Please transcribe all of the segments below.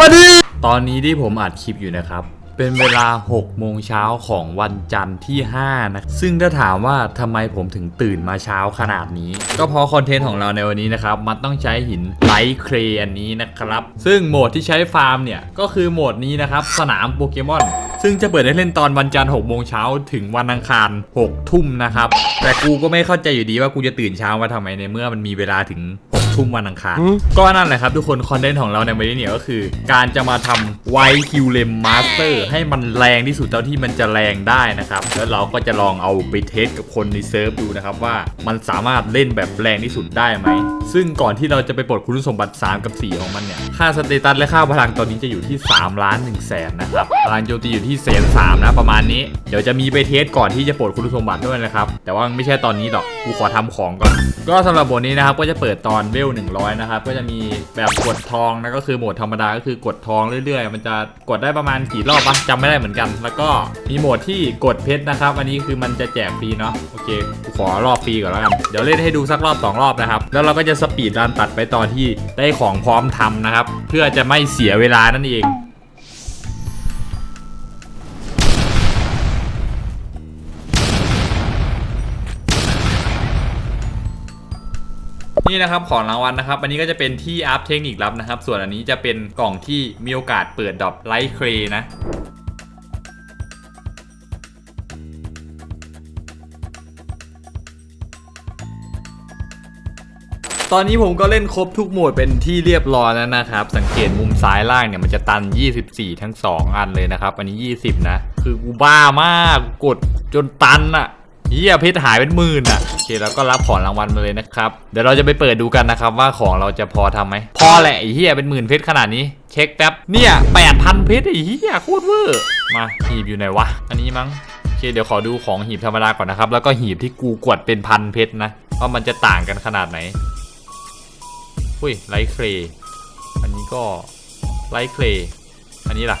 มาดิ ตอนนี้ที่ผมอัดคลิปอยู่นะครับ เป็นเวลา 6 โมงเช้าของวันจันทร์ที่ 5 นะ ซึ่งถ้าถามว่าทำไมผมถึงตื่นมาเช้าขนาดนี้ ก็เพราะคอนเทนต์ของเราในวันนี้นะครับ มันต้องใช้หินไลท์เครอันนี้นะครับ ซึ่งโหมดที่ใช้ฟาร์มเนี่ย ก็คือโหมดนี้นะครับ สนามโปเกมอนซึ่งจะเปิดให้เล่นตอนวันจันทร์6โมงเช้าถึงวันอังคาร 6 ทุ่มนะครับ แต่กูก็ไม่เข้าใจอยู่ดีว่ากูจะตื่นเช้ามาทำไมในเมื่อมันมีเวลาถึง ทุ่มวันอังคาร ก็นั่นแหละครับทุกคนคอนเทนต์ของเราในวันนี้เนี่ยก็คือ การจะมาทำไวคิวเลมมาสเตอร์ให้มันแรงที่สุดเท่าที่มันจะแรงได้นะครับ แล้วเราก็จะลองเอาไปเทสกับคนในเซิร์ฟดูนะครับว่ามันสามารถเล่นแบบแรงที่สุดได้ไหม ซึ่งก่อนที่เราจะไปปลดคุณสมบัติ 3 กับ 4 ของมันเนี่ย ค่าสเตตัสและค่าพลังตอนนี้จะอยู่ที่ 3 ล้าน1แสนนะครับพลังโจมตีอยู่ที่แสนสามนะประมาณนี้ เดี๋ยวจะมีไปเทสก่อนที่จะปลดคุณสมบัติด้วยนะครับ แต่ว่าไม่ใช่ตอนนี้หรอก กูขอทำของก่อน ก็สำหรับบทนี้นะครับก็จะเปิดตอนเวล100 นะครับ ก็จะมีแบบกดทองนะก็คือโหมดธรรมดาก็คือกดทองเรื่อยๆ มันจะกดได้ประมาณกี่รอบปะจำไม่ได้เหมือนกัน แล้วก็มีโหมดที่กดเพชรนะครับ อันนี้คือมันจะแจกฟรีเนาะโอเคขอรอบฟรีก่อนแล้วกันเดี๋ยวเล่นให้ดูสักรอบสองรอบนะครับ แล้วเราก็จะสปีดรันตัดไปตอนที่ได้ของพร้อมทำนะครับ เพื่อจะไม่เสียเวลานั่นเอง นี่นะครับของรางวัลนะครับ อันนี้ก็จะเป็นที่อัพเทคนิคลับนะครับ ส่วนอันนี้จะเป็นกล่องที่มีโอกาสเปิดดรอปไลท์เครนะตอนนี้ผมก็เล่นครบทุกโหมดเป็นที่เรียบร้อยแล้วนะครับ สังเกตมุมซ้ายล่างเนี่ยมันจะตัน 24 ทั้ง 2 อันเลยนะครับ อันนี้ 20 นะ คือกูบ้ามากกดจนตันอะ เฮียเพชรหายเป็นหมื่นอะโอเคแล้วก็รับของรางวัลมาเลยนะครับเดี๋ยวเราจะไปเปิดดูกันนะครับว่าของเราจะพอทำไหมพอแหละไอ้เฮียเป็นหมื่นเพชรขนาดนี้ เช็คแป๊บเนี่ย8,000เพชรไอ้เฮียโคตรเวอร์มาหีบอยู่ไหนวะอันนี้มั้งโอเคเดี๋ยวขอดูของหีบธรรมดาก่อนนะครับแล้วก็หีบที่กูกดเป็นพันเพชรนะว่ามันจะต่างกันขนาดไหนอุ้ยไลท์เครอันนี้ก็ไลท์เครอันนี้ล่ะ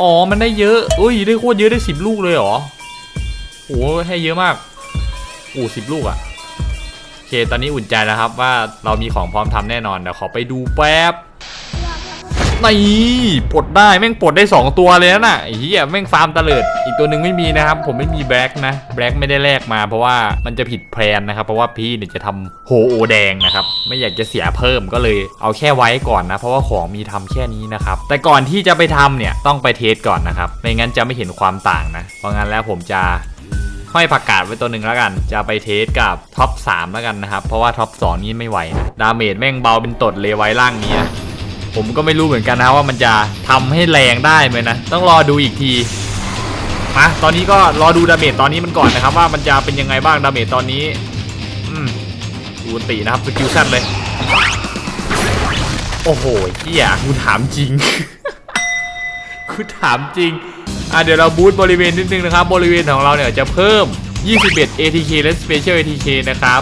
อ๋อ มันได้เยอะอุ้ย ได้โคตรเยอะได้สิบลูกเลยเหรอโอ้ให้เยอะมากโอ้สิบลูกอะโอเค ตอนนี้อุ่นใจแล้วครับว่าเรามีของพร้อมทำแน่นอน เดี๋ยวขอไปดูแป๊บ นี่ปลดได้แม่งปลดได้ 2 ตัวเลยนะ่ะไอ้เหี้ยแม่งฟาร์มตะเลิด อีกตัวหนึ่งไม่มีนะครับ ผมไม่มีแบล็กนะแบล็กไม่ได้แลกมาเพราะว่ามันจะผิดแพลนนะครับเพราะว่าพี่เนี่ยจะทำโฮโอแดงนะครับไม่อยากจะเสียเพิ่มก็เลยเอาแค่ไว้ก่อนนะ เพราะว่าของมีทำแค่นี้นะครับแต่ก่อนที่จะไปทำเนี่ยต้องไปเทสก่อนนะครับไม่งั้นจะไม่เห็นความต่างนะเพราะงั้นแล้วผมจะห้อยผักกาดไว้ตัวหนึ่งแล้วกัน จะไปเทสกับท็อป3แล้วกันนะครับ เพราะว่าท็อป2นี้ไม่ไหวนะดาเมจแม่งเบาเป็นตดเลยไว้ล่างนี้นะ ผมก็ไม่รู้เหมือนกันนะว่ามันจะทำให้แรงได้ไหมนะ ต้องรอดูอีกทีมาตอนนี้ก็รอดูดาเมจตอนนี้มันก่อนนะครับ ว่ามันจะเป็นยังไงบ้างดาเมจตอนนี้อืมดูอันตินะครับสกิลชั่นเลย โอ้โหเฮียกูถามจริงกูถามจริงอะเดี๋ยวเราบูตบริเวณนิดนึงนะครับ บริเวณของเราเนี่ยจะเพิ่ม 21 ATK และ Special ATK นะครับ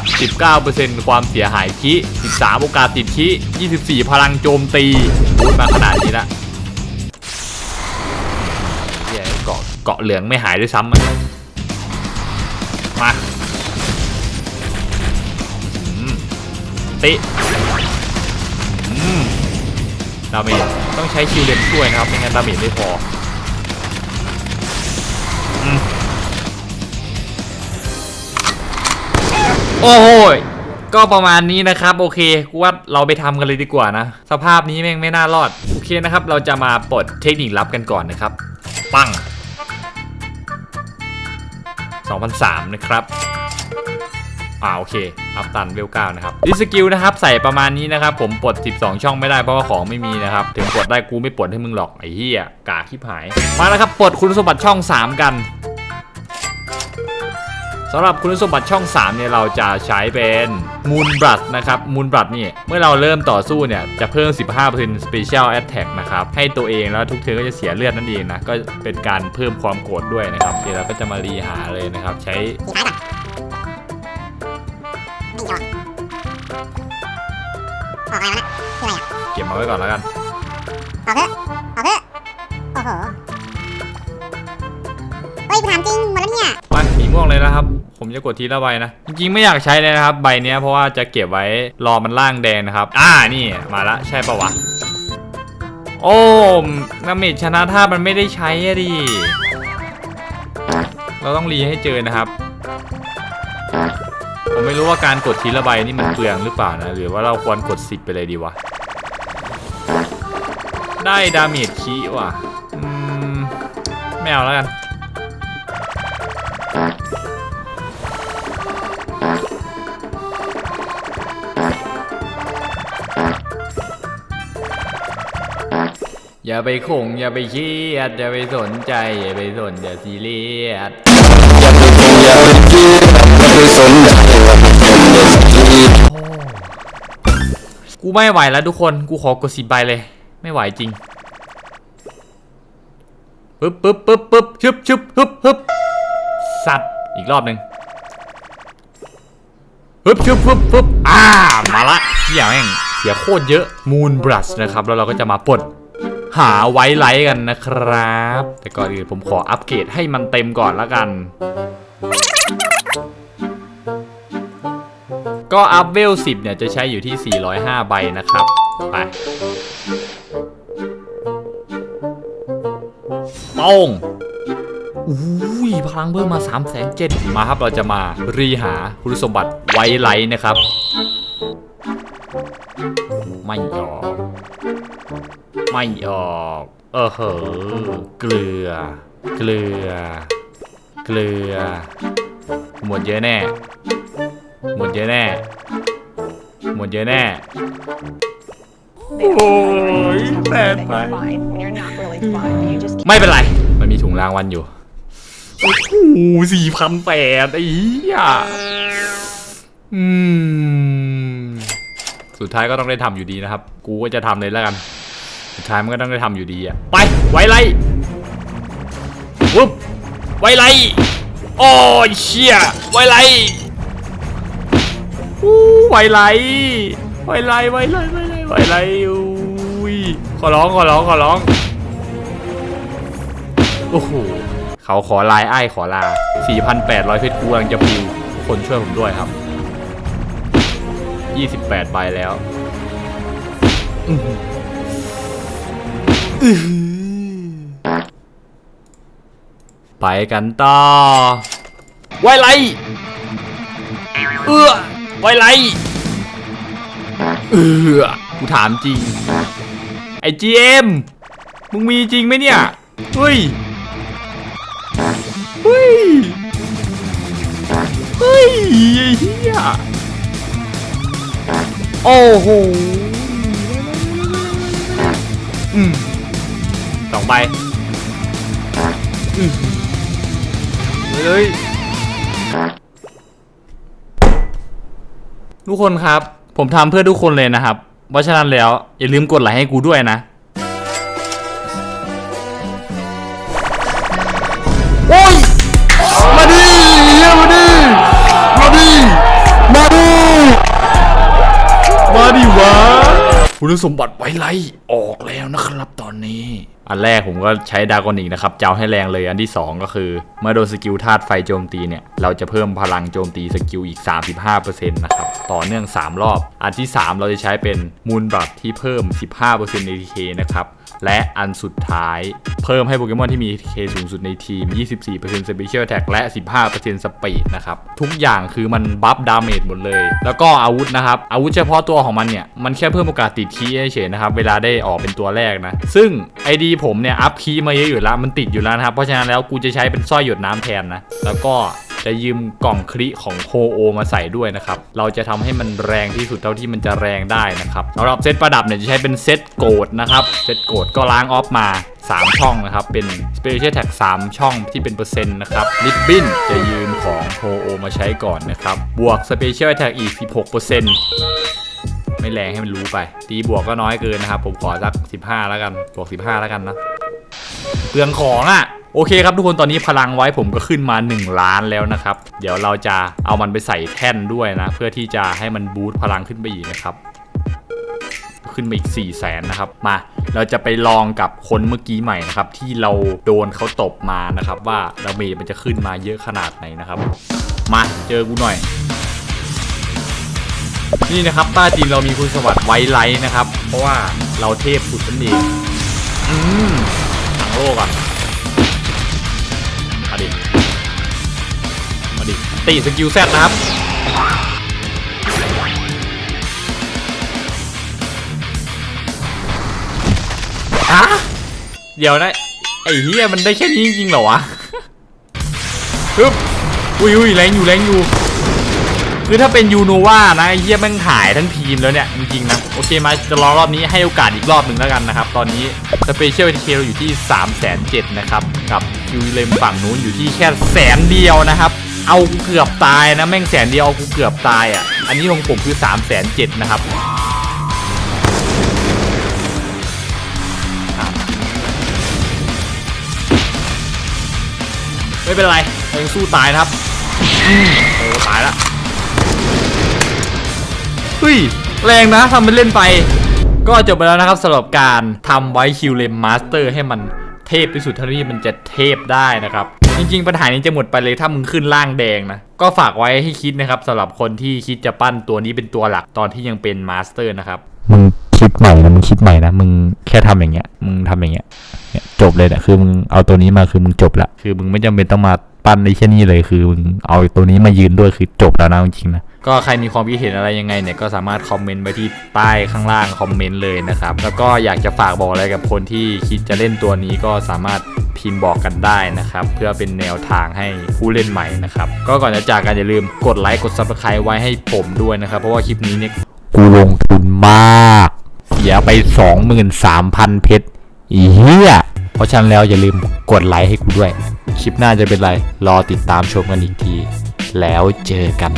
19%ความเสียหายคิ 13 โอกาสติดคิ 24 พลังโจมตีบูตมาขนาดนี้ละเยเกาะเกาะเหลืองไม่หายด้วยซ้ำมาติอืมดาเมจต้องใช้คิวเลนช่วยนะครับ ไม่งั้นดาเมจไม่พอ โอ้โหยก็ประมาณนี้นะครับโอเคกูว่าเราไปทำกันเลยดีกว่านะ สภาพนี้แม่งไม่น่ารอด โอเคนะครับ เราจะมาปลดเทคนิคลับกันก่อนนะครับ ปัง2003นะครับอ่าโอเค อัพตันเวลเก้านะครับดิสกิลนะครับ ใส่ประมาณนี้นะครับ ผมปลด 12 ช่องไม่ได้เพราะว่าของไม่มีนะครับ ถึงปลดได้กูไม่ปลดให้มึงหรอกไอ้เหี้ยกาขี้ผาย มาแล้วครับปลดคุณสมบัติช่อง 3 กัน สำหรับคุณสมบัติช่อง 3 เนี่ยเราจะใช้เป็นมูนบลัดนะครับมูนบลัดนี่เมื่อเราเริ่มต่อสู้เนี่ยจะเพิ่ม 15% Special Attack นะครับให้ตัวเองแล้วทุกเธอก็จะเสียเลือดนั่นเองนะก็เป็นการเพิ่มความโกรธด้วยนะครับเดี๋ยวเราก็จะมารีหาเลยนะครับใช้ออกอะไรวะนะคืออะไรอะเก็บมาไว้ก่อนแล้วกันออกเถอะออกเถอะโอ้โหเฮ้ยถามจริงหมดแล้วเนี่ย ม่วงเลยนะครับ ผมจะกดทีละใบนะ จริงๆไม่อยากใช้เลยนะครับ ใบเนี้ยเพราะว่าจะเก็บไว้รอมันล่างแดงนะครับ อ่านี่มาละใช่ปะวะ โอ้นามิชนะท่ามันไม่ได้ใช้อะดิ เราต้องรีให้เจอนะครับ ผมไม่รู้ว่าการกดทีละใบนี่มันเปลืองหรือเปล่านะ หรือว่าเราควรกด10ไปเลยดีวะ ได้ดาเมจคีว่ะ อืมไม่เอาแล้วกัน อย่าไปคงอย่าไปเครียดอย่าไปสนใจ อย่าไปสนอย่าซีเรียสอย่าไปคงอย่าไปคิดอย่าไปสนใจว่ามันเป็นเรื่องที่กูไม่ไหวแล้วทุกคนกูขอกดสิบใบเลย ไม่ไหวจริงปึ๊บปึ๊บปึ๊บปึ๊บชึบชึบฮึบฮึบสัตว์อีกรอบหนึ่งฮึบชึบฮึบฮึบอ่ามาละเหี้ยแม่งเสียโคตรเยอะมูนบรัชนะครับ แล้วเราก็จะมาปลด หาไวไลท์กันนะครับ แต่ก่อนอื่นผมขออัปเกรดให้มันเต็มก่อนละกัน ก็อัพเวล 10 เนี่ยจะใช้อยู่ที่ 405 ใบนะครับ ไปโป้งอุ้ยพลังเพิ่มมา3 7 0 0 0มาครับเราจะมารีหาคุณสมบัติไวไลท์นะครับ ไม่ออก ไม่ออกเออเหอะเกลือ เกลือ เกลือ หมดเยอะแน่ หมดเยอะแน่ หมดเยอะแน่ โอ้ยแปดไป ไม่เป็นไร มันมีถุงรางวัลอยู่ โอ้โหสี่พันแปดไอ้เหี้ยอืม สุดท้ายก็ต้องได้ทำอยู่ดีนะครับ กูก็จะทำเลยแล้วกัน สุดท้ายมันก็ต้องได้ทำอยู่ดีอะไปไวไลวุบไวไลโอ้ยเชี่ยไวไลอู้ไวไลไวไลไวไลไวไลไวไลอุ้ยขอร้องขอร้องขอร้องโอ้โหเขาขอลายไอ้ขอลา 4,800 เพชรกูกำลังจะปิวคนช่วยผมด้วยครับ 28 ใบแล้ว ไปกันต่อไวไลเอื้อไวไลเอื้อกูถามจริง ไอ้ GM มึงมีจริงไหมเนี่ยเฮ้ยเฮ้ยเฮ้ยเฮียโอ้โหอืม สองใบอืมเลยทุกคนครับ ผมทำเพื่อทุกคนเลยนะครับ เพราะฉะนั้นแล้ว อย่าลืมกดไลค์ให้กูด้วยนะ คุณสมบัติไวไลออกแล้วนะครับตอนนี้ อันแรกผมก็ใช้ดากอนิกนะครับ เจ้าให้แรงเลย อันที่ 2 ก็คือ เมื่อโดนสกิลธาตุไฟโจมตีเนี่ย เราจะเพิ่มพลังโจมตีสกิลอีก 35%นะครับ ต่อเนื่อง 3 รอบ อันที่ 3 เราจะใช้เป็นมูลบัตที่เพิ่ม 15% ATK นะครับ และอันสุดท้าย เพิ่มให้โปเกมอนที่มี ATK สูงสุดในทีม 24% Special Attack และ 15% Speed นะครับ ทุกอย่างคือมันบัฟดาเมจหมดเลย แล้วก็อาวุธนะครับ อาวุธเฉพาะตัวของมันเนี่ย มันแค่เพิ่มโอกาสติดคีย์เฉยนะครับ เวลาได้ออกเป็นตัวแรกนะ ซึ่งไอดีผมเนี่ย อัพคีย์มาเยอะอยู่แล้ว มันติดอยู่แล้วนะครับ เพราะฉะนั้นแล้วกูจะใช้เป็นสร้อยหยดน้ำแทนนะ แล้วก็ จะยืมกล่องคลิของโฮโอมาใส่ด้วยนะครับ เราจะทำให้มันแรงที่สุดเท่าที่มันจะแรงได้นะครับสำหรับเซตประดับเนี่ยจะใช้เป็นเซตโกดนะครับ เซตโกดก็ล้างออฟมา 3 ช่องนะครับ เป็น Special Tag 3 ช่องที่เป็นเปอร์เซ็นต์นะครับลิบบินจะยืมของโฮโอมาใช้ก่อนนะครับ บวก Special Tag อีก 16%ไม่แรงให้มันรู้ไป ตีบวกก็น้อยเกินนะครับ ผมขอสัก 15 แล้วกัน บวก 15 แล้วกันนะเปลืองของอะ่ะ โอเคครับทุกคนตอนนี้พลังไว้ผมก็ขึ้นมา 1 ล้านแล้วนะครับ เดี๋ยวเราจะเอามันไปใส่แท่นด้วยนะ เพื่อที่จะให้มันบูตพลังขึ้นไปอีกนะครับ ขึ้นมาอีก4 0 0แสนนะครับมา เราจะไปลองกับคนเมื่อกี้ใหม่นะครับ ที่เราโดนเขาตบมานะครับ ว่าดาเมจมันจะขึ้นมาเยอะขนาดไหนนะครับ มาเจอกูหน่อย นี่นะครับต้าจีนเรามีคุณสวัสดิ์ไวไลท์นะครับ เพราะว่าเราเทพสุดนั่นเองอืมถังโลกอะ ตีสกิลแซดนะครับอะเดี๋ยวนะ ไอ้เฮียมันได้แค่นี้จริงๆเหรอวะปึ๊บอุ้ยอุ้ยแรงอยู่แรงอยู่ คือถ้าเป็นยูโนวานะไอ้เฮียแม่งหายทั้งทีมแล้วเนี่ย จริงๆนะ โอเคมาจะรอรอบนี้ให้โอกาสอีกรอบหนึ่งแล้วกันนะครับ ตอนนี้สเปเชียลเทเราอยู่ที่3 0 0 0 0นะครับ กับคิวเลมฝั่งนู้นอยู่ที่แค่แสนเดียวนะครับ เอาเกือบตายนะแม่งแสนเดียวเอากูเกือบตายอะ อันนี้ของผมคือ3 0 0 0 0นเจ็ดนะครับไม่เป็นไรเรายังสู้ตายนะครับโอ้ตายละเฮ้ยแรงนะทำเป็นเล่นไป ก็จบไปแล้วนะครับสำหรับการทำไวคิวเลมมาสเตอร์ให้มันเทพที่สุดเท่าที่มันจะเทพได้นะครับ จริงๆ ปัญหานี้จะหมดไปเลยถ้ามึงขึ้นล่างแดงนะ ก็ฝากไว้ให้คิดนะครับสำหรับคนที่คิดจะปั้นตัวนี้เป็นตัวหลักตอนที่ยังเป็นมาสเตอร์นะครับ มึงคิดใหม่นะมึงคิดใหม่นะมึงแค่ทำอย่างเงี้ย มึงทำอย่างเงี้ยเนี่ยจบเลยเนี่ยคือมึงเอาตัวนี้มาคือมึงจบละคือมึงไม่จำเป็นต้องมาปั้นในแค่นี้เลยคือมึงเอาตัวนี้มายืนด้วยคือจบแล้วนะจริงๆนะก็ใครมีความคิดเห็นอะไรยังไงเนี่ยก็สามารถคอมเมนต์ไว้ที่ใต้ข้างล่างคอมเมนต์เลยนะครับ แล้วก็อยากจะฝากบอกอะไรกับคนที่คิดจะเล่นตัวนี้ก็สามารถ พิมพ์บอกกันได้นะครับ เพื่อเป็นแนวทางให้ผู้เล่นใหม่นะครับ ก็ก่อนจะจากกันอย่าลืมกดไลค์กด subscribe ไว้ให้ผมด้วยนะครับ เพราะว่าคลิปนี้เนี่ยกูลงทุนมาก เสียไป 23,000 เพชรอีเหี้ยเพราะฉะนั้นแล้วอย่าลืมกดไลค์ให้กูด้วย คลิปหน้าจะเป็นไร รอติดตามชมกันอีกที แล้วเจอกัน